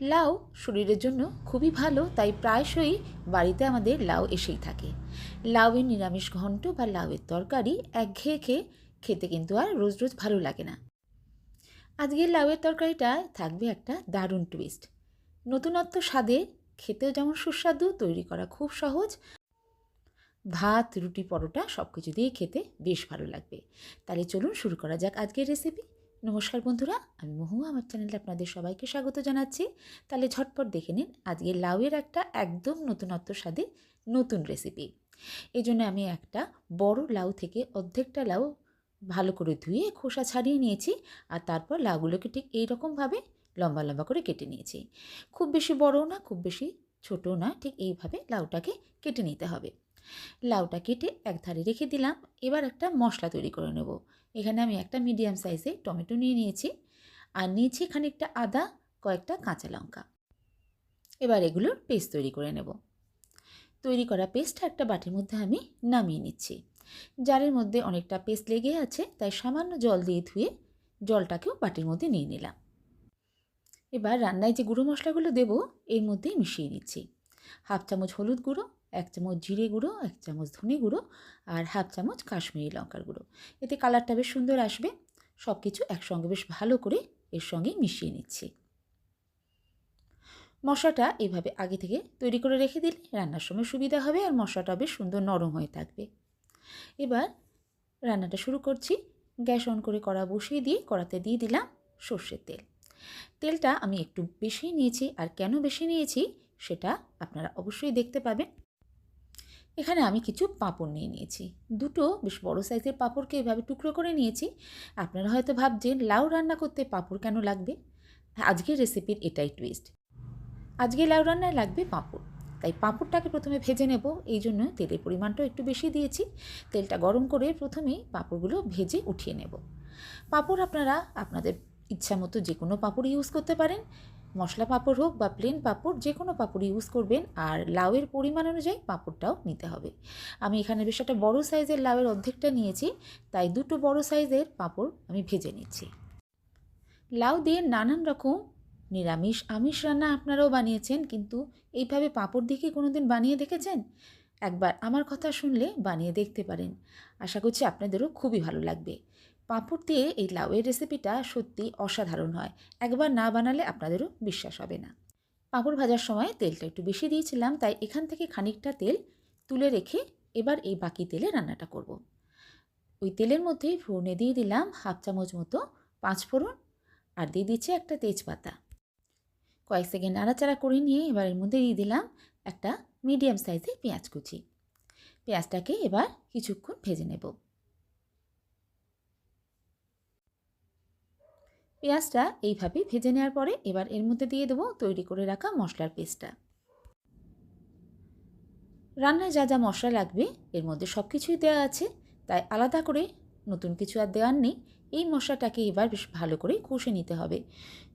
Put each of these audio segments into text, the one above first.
লাউ শরীরের জন্য খুবই ভালো, তাই প্রায়শই বাড়িতে আমাদের লাউ এসেই থাকে। লাউয়ের নিরামিষ ঘন্ট বা লাউয়ের তরকারি একঘেয়ে খেয়ে খেতে কিন্তু আর রোজ রোজ ভালো লাগে না। আজকের লাউয়ের তরকারিটায় থাকবে একটা দারুণ টুইস্ট নতুনত্ব স্বাদে খেতেও যেমন সুস্বাদু, তৈরি করা খুব সহজ। ভাত, রুটি, পরোটা সব কিছু দিয়ে খেতে বেশ ভালো লাগবে। তাহলে চলুন শুরু করা যাক আজকের রেসিপি নমস্কার বন্ধুরা, আমি মহু আমার চ্যানেলে আপনাদের সবাইকে স্বাগত জানাচ্ছি। তাহলে ঝটপট দেখে নিন আজকে লাউয়ের একটা একদম নতুনত্ব স্বাদে নতুন রেসিপি এই জন্য আমি একটা বড় লাউ থেকে অর্ধেকটা লাউ ভালো করে ধুয়ে খোসা ছাড়িয়ে নিয়েছি আর তারপর লাউগুলোকে ঠিক এই রকমভাবে লম্বা লম্বা করে কেটে নিয়েছি। খুব বেশি বড়ও না, খুব বেশি ছোটও না, ঠিক এইভাবে লাউটাকে কেটে নিতে হবে। লাউটা কেটে এক ধারে রেখে দিলাম। এবার একটা মশলা তৈরি করে নেব। এখানে আমি একটা মিডিয়াম সাইজে টমেটো নিয়ে নিয়েছি আর নিয়েছি খানিকটা আদা, কয়েকটা কাঁচা লঙ্কা। এবার এগুলোর পেস্ট তৈরি করে নেব। তৈরি করা পেস্টটা একটা বাটির মধ্যে আমি নামিয়ে নিচ্ছি। জারের মধ্যে অনেকটা পেস্ট লেগে আছে, তাই সামান্য জল দিয়ে ধুয়ে জলটাকেও বাটির মধ্যে নিয়ে নিলাম। এবার রান্নায় যে গুঁড়ো মশলাগুলো দেব, এর মধ্যেই মিশিয়ে নিচ্ছি। হাফ চামচ হলুদ গুঁড়ো এক চামচ জিরে গুঁড়ো, এক চামচ ধনে গুঁড়ো আর হাফ চামচ কাশ্মীরি লঙ্কার গুঁড়ো। এতে কালারটা বেশ সুন্দর আসবে। সব কিছু একসঙ্গে বেশ ভালো করে এর সঙ্গে মিশিয়ে নিচ্ছি। মশলাটা এভাবে আগে থেকে তৈরি করে রেখে দিলে রান্নার সময় সুবিধা হবে আর মশলাটা বেশ সুন্দর নরম হয়ে থাকবে। এবার রান্নাটা শুরু করছি। গ্যাস অন করে কড়া বসিয়ে দিয়ে কড়াতে দিয়ে দিলাম সর্ষের তেল। তেলটা আমি একটু বেশি নিয়েছি আর কেন বেশি নিয়েছি সেটা আপনারা অবশ্যই দেখতে পাবেন। এখানে আমি কিছু পাঁপড় নিয়ে নিয়েছি। দুটো বেশ বড় সাইজের পাঁপড়কে এভাবে টুকরো করে নিয়েছি। আপনারা হয়তো ভাবছেন, লাউ রান্না করতে পাঁপড় কেন লাগবে? আজকের রেসিপির এটাই টুইস্ট আজকে লাউ রান্নায় লাগবে পাঁপড়। তাই পাঁপড়টাকে প্রথমে ভেজে নেব। এই জন্য তেলের পরিমাণটাও একটু বেশি দিয়েছি। তেলটা গরম করে প্রথমেই পাঁপড়গুলো ভেজে উঠিয়ে নেব। পাঁপড় আপনারা আপনাদের ইচ্ছা মতো যে কোনো পাঁপড় ইউজ করতে পারেন। মশলা পাঁপড় হোক বা প্লেন পাঁপড়, যে কোনো পাঁপড় ইউজ করবেন। আর লাউয়ের পরিমাণ অনুযায়ী পাঁপড়টাও নিতে হবে। আমি এখানে বেশ একটা বড়ো সাইজের লাউয়ের অর্ধেকটা নিয়েছি, তাই দুটো বড় সাইজের পাঁপড় আমি ভেজে নিচ্ছি। লাউ দিয়ে নানান রকম নিরামিষ, আমিষ রান্না আপনারাও বানিয়েছেন, কিন্তু এইভাবে পাঁপড় দিয়ে কোনো দিন বানিয়ে দেখেছেন? একবার আমার কথা শুনলে বানিয়ে দেখতে পারেন। আশা করছি আপনাদেরও খুবই ভালো লাগবে। পাঁপড় দিয়ে এই লাউয়ের রেসিপিটা সত্যি অসাধারণ হয়। একবার না বানালে আপনাদেরও বিশ্বাস হবে না। পাঁপড় ভাজার সময় তেলটা একটু বেশি দিয়েছিলাম, তাই এখান থেকে খানিকটা তেল তুলে রেখে এবার এই বাকি তেলে রান্নাটা করব। ওই তেলের মধ্যেই ফোড়নে দিয়ে দিলাম হাফ চামচ মতো পাঁচ ফোড়ন আর দিয়ে দিচ্ছি একটা তেজপাতা। কয়েক সেকেন্ড নাড়াচাড়া করে নিয়ে এবার এর মধ্যে দিয়ে দিলাম একটা মিডিয়াম সাইজের পেঁয়াজ কুচি। পেঁয়াজটাকে এবার কিছুক্ষণ ভেজে নেব। পেঁয়াজটা এইভাবে ভেজে নেওয়ার পরে এবার এর মধ্যে দিয়ে দেবো তৈরি করে রাখা মশলার পেস্টটা। রান্নায় যা যা মশলা লাগবে, এর মধ্যে সব কিছুই দেওয়া আছে। তাই আলাদা করে নতুন কিছু আর দেওয়ার নেই। এই মশলাটাকে এবার বেশ ভালো করে কষে নিতে হবে।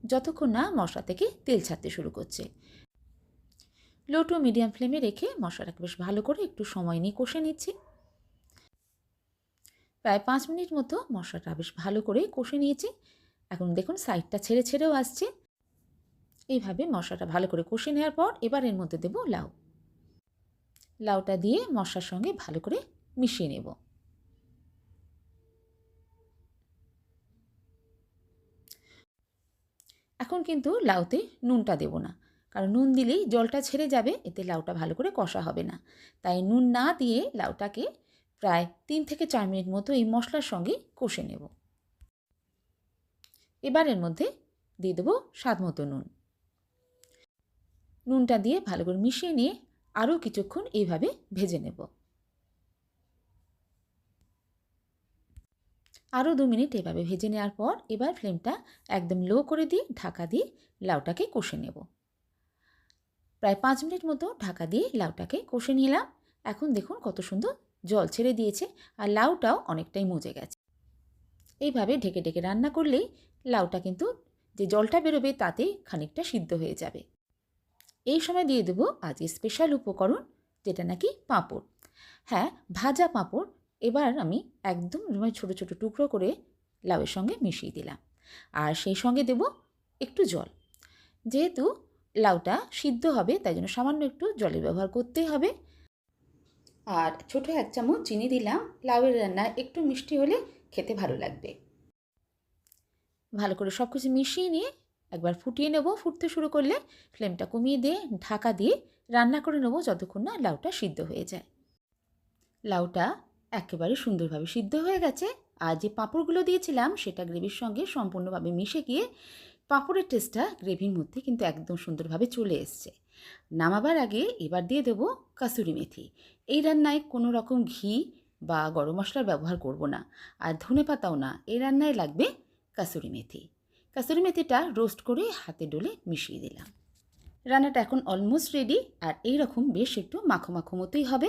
যতক্ষণ না মশলা থেকে তেল ছাড়তে শুরু করছে। লো টু মিডিয়াম ফ্লেমে রেখে মশলাটাকে বেশ ভালো করে একটু সময় নিয়ে কষে নিচ্ছি। প্রায় পাঁচ মিনিট মতো মশলাটা বেশ ভালো করে কষে নিয়েছি। এখন দেখুন সাইডটা ছেড়ে ছেড়েও আসছে। এইভাবে মশলাটা ভালো করে কষে নেওয়ার পর এবার এর মধ্যে দেব লাউ। লাউটা দিয়ে মশলার সঙ্গে ভালো করে মিশিয়ে নেব। এখন কিন্তু লাউতে নুনটা দেব না, কারণ নুন দিলেই জলটা ছেড়ে যাবে, এতে লাউটা ভালো করে কষা হবে না। তাই নুন না দিয়ে লাউটাকে প্রায় তিন থেকে চার মিনিট মতো এই মশলার সঙ্গে কষে নেব। এবার এর মধ্যে দিয়ে দেবো স্বাদ মতো নুন। নুনটা দিয়ে ভালো করে মিশিয়ে নিয়ে আরও কিছুক্ষণ এইভাবে ভেজে নেব। আরও দু মিনিট এভাবে ভেজে নেওয়ার পর এবার ফ্লেমটা একদম লো করে দিয়ে ঢাকা দিয়ে লাউটাকে কষে নেব। প্রায় পাঁচ মিনিট মতো ঢাকা দিয়ে লাউটাকে কষে নিলাম। এখন দেখুন কত সুন্দর জল ছেড়ে দিয়েছে আর লাউটাও অনেকটাই মজে গেছে। এইভাবে ঢেকে ঢেকে রান্না করলেই লাউটা কিন্তু যে জলটা বেরোবে তাতেই খানিকটা সিদ্ধ হয়ে যাবে। এই সময় দিয়ে দেবো আজকে স্পেশাল উপকরণ যেটা নাকি পাঁপড়। হ্যাঁ ভাজা পাঁপড়। এবার আমি একদম ছোটো ছোটো টুকরো করে লাউয়ের সঙ্গে মিশিয়ে দিলাম। আর সেই সঙ্গে দেব একটু জল। যেহেতু লাউটা সিদ্ধ হবে, তাই জন্য সামান্য একটু জলের ব্যবহার করতেই হবে। আর ছোট এক চামচ চিনি দিলাম। লাউয়ের রান্না একটু মিষ্টি হলে খেতে ভালো লাগবে। ভালো করে সব কিছু মিশিয়ে নিয়ে একবার ফুটিয়ে নেব। ফুটতে শুরু করলে ফ্লেমটা কমিয়ে দিয়ে ঢাকা দিয়ে রান্না করে নেব যতক্ষণ না লাউটা সিদ্ধ হয়ে যায়। লাউটা একেবারে সুন্দরভাবে সিদ্ধ হয়ে গেছে। আর যে পাঁপড়গুলো দিয়েছিলাম সেটা গ্রেভির সঙ্গে সম্পূর্ণভাবে মিশে গিয়ে পাঁপড়ের টেস্টটা গ্রেভির মধ্যে কিন্তু একদম সুন্দরভাবে চলে এসছে। নামাবার আগে এবার দিয়ে দেবো কাসুরি মেথি। এই রান্নায় কোনো রকম ঘি বা গরম মশলার ব্যবহার করব না। আর ধনে পাতাও না এই রান্নায় লাগবে কাসুরি মেথি। কাসুরি মেথিটা রোস্ট করে হাতে ডলে মিশিয়ে দিলাম। রান্নাটা এখন অলমোস্ট রেডি, আর এই রকম বেশ একটু মাখো মাখো মতোই হবে।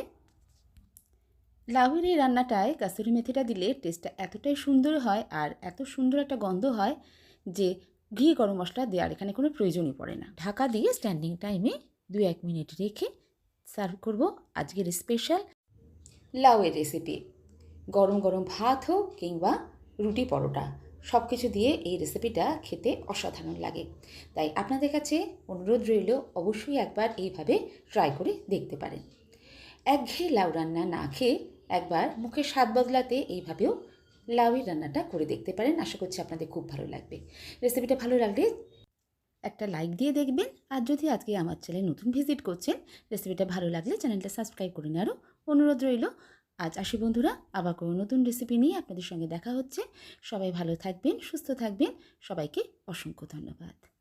লাউয়ের এই রান্নাটায় কাসুরি মেথিটা দিলে টেস্টটা এতটাই সুন্দর হয় আর এত সুন্দর একটা গন্ধ হয় যে ঘি, গরম মশলা দেওয়ার এখানে কোনো প্রয়োজনই পড়ে না। ঢাকা দিয়ে স্ট্যান্ডিং টাইমে দু এক মিনিট রেখে সার্ভ করব আজকের স্পেশাল লাউয়ের রেসিপি গরম গরম ভাত হোক কিংবা রুটি পরোটা সব কিছু দিয়ে এই রেসিপিটা খেতে অসাধারণ লাগে। তাই আপনাদের কাছে অনুরোধ রইল অবশ্যই একবার এইভাবে ট্রাই করে দেখতে পারেন। একঘেয়ে লাউ রান্না না খেয়ে একবার মুখে স্বাদ বদলাতে এইভাবেও লাউয়ের রান্নাটা করে দেখতে পারেন। আশা করছি আপনাদের খুব ভালো লাগবে। রেসিপিটা ভালো লাগলে একটা লাইক দিয়ে দেখবেন। আর যদি আজকে আমার চ্যানেল নতুন ভিজিট করছেন রেসিপিটা ভালো লাগলে চ্যানেলটা সাবস্ক্রাইব করে নেওয়ারও অনুরোধ রইল। আজ আসি বন্ধুরা, আবার কোনো নতুন রেসিপি নিয়ে আপনাদের সঙ্গে দেখা হচ্ছে। সবাই ভালো থাকবেন, সুস্থ থাকবেন। সবাইকে অসংখ্য ধন্যবাদ।